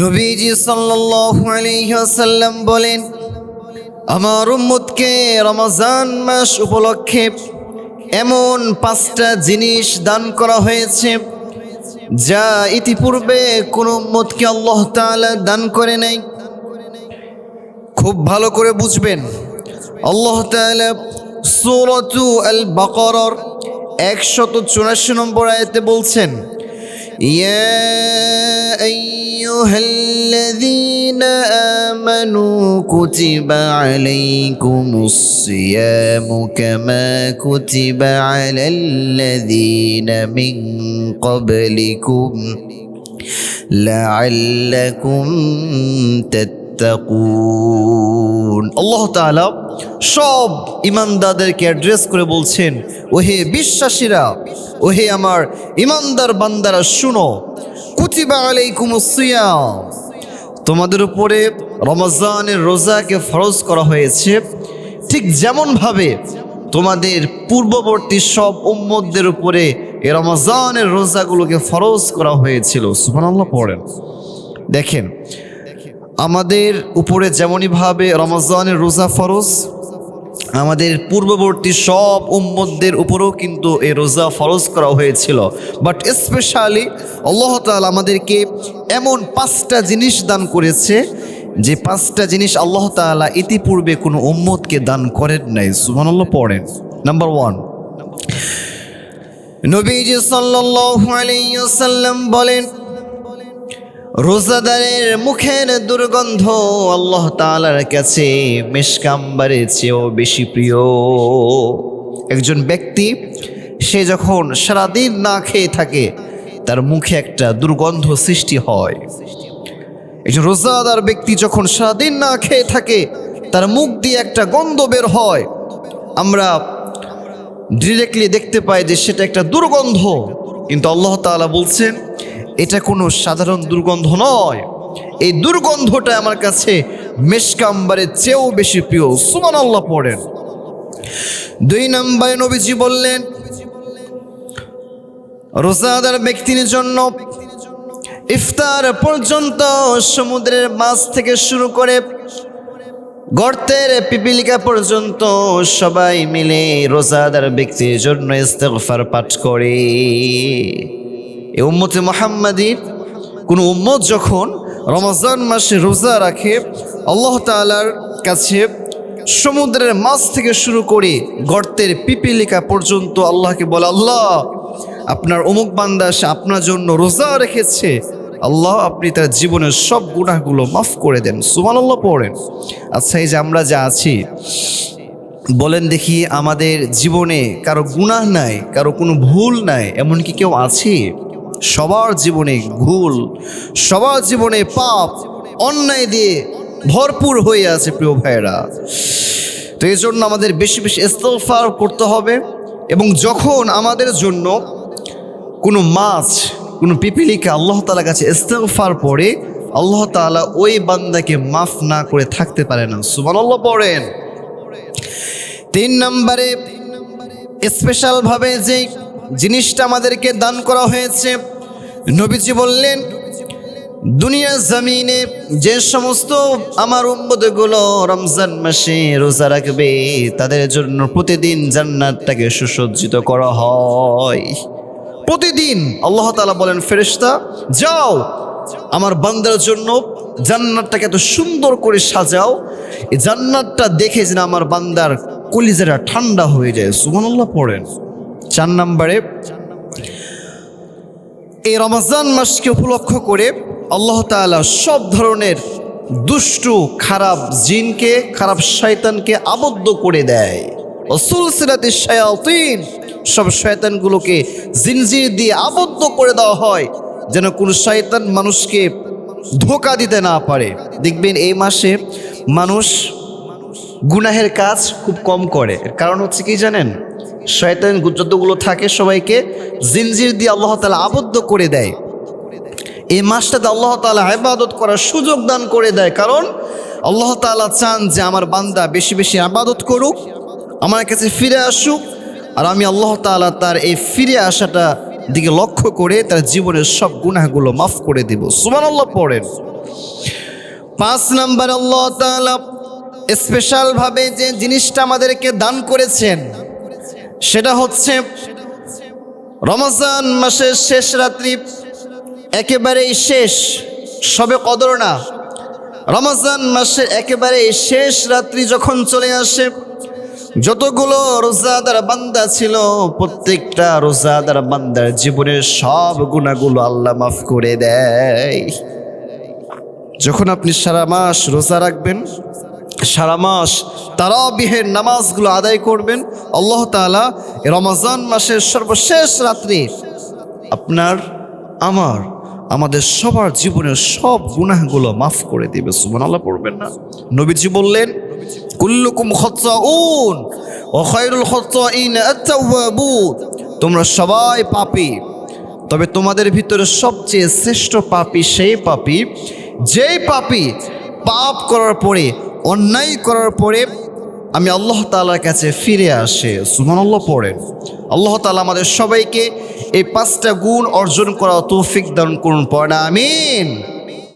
নবীজি ওয়াসাল্লাম বলেন, আমার উম্মতকে রমজান মাস উপলক্ষে এমন পাঁচটা জিনিস দান করা হয়েছে, যা ইতিপূর্বে কোন উম্মতকে আল্লাহ তাআলা দান করে নাই। খুব ভালো করে বুঝবেন, আল্লাহ তাআলা সূরাতু আল বাকারার একশত চুরাশি নম্বর আয়াতে বলছেন يا أيها الذين آمنوا كتب عليكم الصيام كما كتب على الذين من قبلكم لعلكم تتقون. আল্লাহ তাআলা সব ইমানদারদেরকে অ্যাড্রেস করে বলছেন, ওহে বিশ্বাসীরা, ওহে আমার ইমানদার বান্দারা, শুনো, কুতিবা আলাইকুমুস সিয়াম। তোমাদের উপরে রমজানের রোজাকে ফরজ করা হয়েছে। ঠিক যেমনভাবে তোমাদের পূর্ববর্তী সব উম্মতদের উপরে এ রমজানের রোজাগুলোকে ফরজ করা হয়েছিল। সুবহানাল্লাহ, পড়েন। দেখেন আমাদের উপরে যেমনইভাবে রমজানের রোজা ফরজ, আমাদের পূর্ববর্তী সব উম্মতদের উপরেও কিন্তু এই রোজা ফরজ করা হয়েছিল। বাট স্পেশালি আল্লাহ তাআলা আমাদেরকে এমন পাঁচটা জিনিস দান করেছে, যে পাঁচটা জিনিস আল্লাহ তাআলা ইতিপূর্বে কোনো উম্মতকে দান করেন নাই। সুবহানাল্লাহ, পড়েন। নাম্বার ওয়ান নবীজি সাল্লাল্লাহু আলাইহি ওয়াসাল্লাম বলেন রোজাদারের মুখের দুর্গন্ধ আল্লাহ তাআলার কাছে মেশকাম্বারের চেয়েও বেশি প্রিয়। একজন ব্যক্তি, সে যখন সারাদিন না খেয়ে থাকে, তার মুখে একটা দুর্গন্ধ সৃষ্টি হয়। একজন রোজাদার ব্যক্তি যখন সারাদিন না খেয়ে থাকে, তার মুখ দিয়ে একটা গন্ধ বের হয়। আমরা ডিরেক্টলি দেখতে পাই যে সেটা একটা দুর্গন্ধ। কিন্তু আল্লাহ তাআলা বলছেন এটা কোনো সাধারণ দুর্গন্ধ নয়। এই দুর্গন্ধটা আমার কাছে মেশকাম্বারের চেয়েও বেশি প্রিয়। সুমান আল্লাহ পড়েন। দুই নম্বরে নবীজি বললেন, রোজাদার ব্যক্তির জন্য ইফতার পর্যন্ত সমুদ্রের মাছ থেকে শুরু করে গর্তের পিপিলিকা পর্যন্ত সবাই মিলে রোজাদার ব্যক্তির জন্য ইস্তেগফার পাঠ করে। এ উম্মতে মোহাম্মদীর কোনো উম্মত যখন রমজান মাসে রোজা রাখে, আল্লাহ তালার কাছে সমুদ্রের মাছ থেকে শুরু করে গর্তের পিপিলিকা পর্যন্ত আল্লাহকে বলে, আল্লাহ, আপনার অমুক বান্দা সে আপনার জন্য রোজা রেখেছে। আল্লাহ, আপনি তার জীবনের সব গুনাহগুলো মাফ করে দেন। সুমান আল্লাহ পড়েন। আচ্ছা এই যে আমরা যা আছি, বলেন দেখি আমাদের জীবনে কারও গুনাহ নাই, কারও কোনো ভুল নাই এমন কি কেউ আছে? সবার জীবনে ভুল সবার জীবনে পাপ, অন্যায় দিয়ে ভরপুর হয়ে আছে প্রিয় ভাইয়েরা। তো এই জন্য আমাদের বেশি বেশি ইস্তফার করতে হবে এবং যখন আমাদের জন্য কোনো মাছ, কোনো পিপিলিকা আল্লাহ তালার কাছে ইস্তফার পরে আল্লাহ তাআলা ওই বান্দাকে মাফ না করে থাকতে পারে না। সুমান আল্লাহ পড়েন তিন নম্বরে, স্পেশালভাবে যে জিনিসটা আমাদেরকে দান করা হয়েছে। নবীজি বললেন দুনিয়ার জমিনে যে সমস্ত আমার উম্মতগুলো রমজান মাসে রোজা রাখবে, তাদের জন্য প্রতিদিন জান্নাতটাকে সুসজ্জিত করা হয়। প্রতিদিন, আল্লাহ তাআলা বলেন, ফেরেশতা, যাও, আমার বান্দার জন্য জান্নাতটাকে এত সুন্দর করে সাজাও। এই জান্নাতটা দেখে যেন আমার বান্দার কলিজারা ঠান্ডা হয়ে যায়। সুবহানাল্লাহ পড়েন। চার নম্বরে, এই রমজান মাসকে উপলক্ষ করে আল্লাহ তাআলা সব ধরনের দুষ্টু, খারাপ জিনকে, খারাপ শয়তানকে আবদ্ধ করে দেয়। অসুলসিরাতি শায়াতিন, সব শয়তানগুলোকে জিনজির দিয়ে আবদ্ধ করে দেওয়া হয়, যেন কোনো শয়তান মানুষকে ধোকা দিতে না পারে। দেখবেন এই মাসে মানুষ গুনাহের কাজ খুব কম করে। কারণ হচ্ছে কি জানেন? শয়তান যতগুলো থাকে সবাইকে, জিনজির দিয়ে আল্লাহ তালা আবদ্ধ করে দেয়। এই মাসটাতে আল্লাহ তালা আবাদত করার সুযোগ দান করে দেয়, কারণ আল্লাহ তালা চান যে আমার বান্দা বেশি বেশি আবাদত করুক, আমার কাছে ফিরে আসুক, আর আমি আল্লাহ তালা তার এই ফিরে আসাটা দিকে লক্ষ্য করে তার জীবনের সব গুনাহগুলো মাফ করে দিব। সুমান আল্লাহ পড়েন। পাঁচ নাম্বার আল্লাহ তাআলা স্পেশালভাবে যে জিনিসটা আমাদেরকে দান করেছেন সেটা হচ্ছে রমজান মাসের শেষ রাত্রি, একেবারেই শেষ, সবে কদর না। রমজান মাসের একেবারে শেষ রাত্রি যখন চলে আসে, যতগুলো রোজাদার বান্দা ছিল, প্রত্যেকটা রোজাদার বান্দার জীবনের সব গুণাগুলো আল্লাহ মাফ করে দেয়। যখন আপনি সারা মাস রোজা রাখবেন সারা মাস তারাবিহের নামাজগুলো আদায় করবেন। আল্লাহ এই রমজান মাসের সর্বশেষ রাত্রি আপনার, আমার, আমাদের সবার জীবনের সব গুনাহগুলো মাফ করে দিবে। সুবহান আল্লাহ পড়বেন না। নবীজি বললেন, কুল্লুকুম খত্তাউন ও খয়রুল খত্তাইন আত-তাওয়াবুন। তোমরা সবাই পাপী। তবে তোমাদের ভিতরে সবচেয়ে শ্রেষ্ঠ পাপী সেই পাপী, যেই পাপী পাপ করার পরে অন্যায় করার পরে আমি আল্লাহ তালার কাছে ফিরে আসে। সুমান আল্লাহ পড়েন আল্লাহ তালা আমাদের সবাইকে এই পাঁচটা গুণ অর্জন করা তৌফিক দান করুন, পড়া আমিন।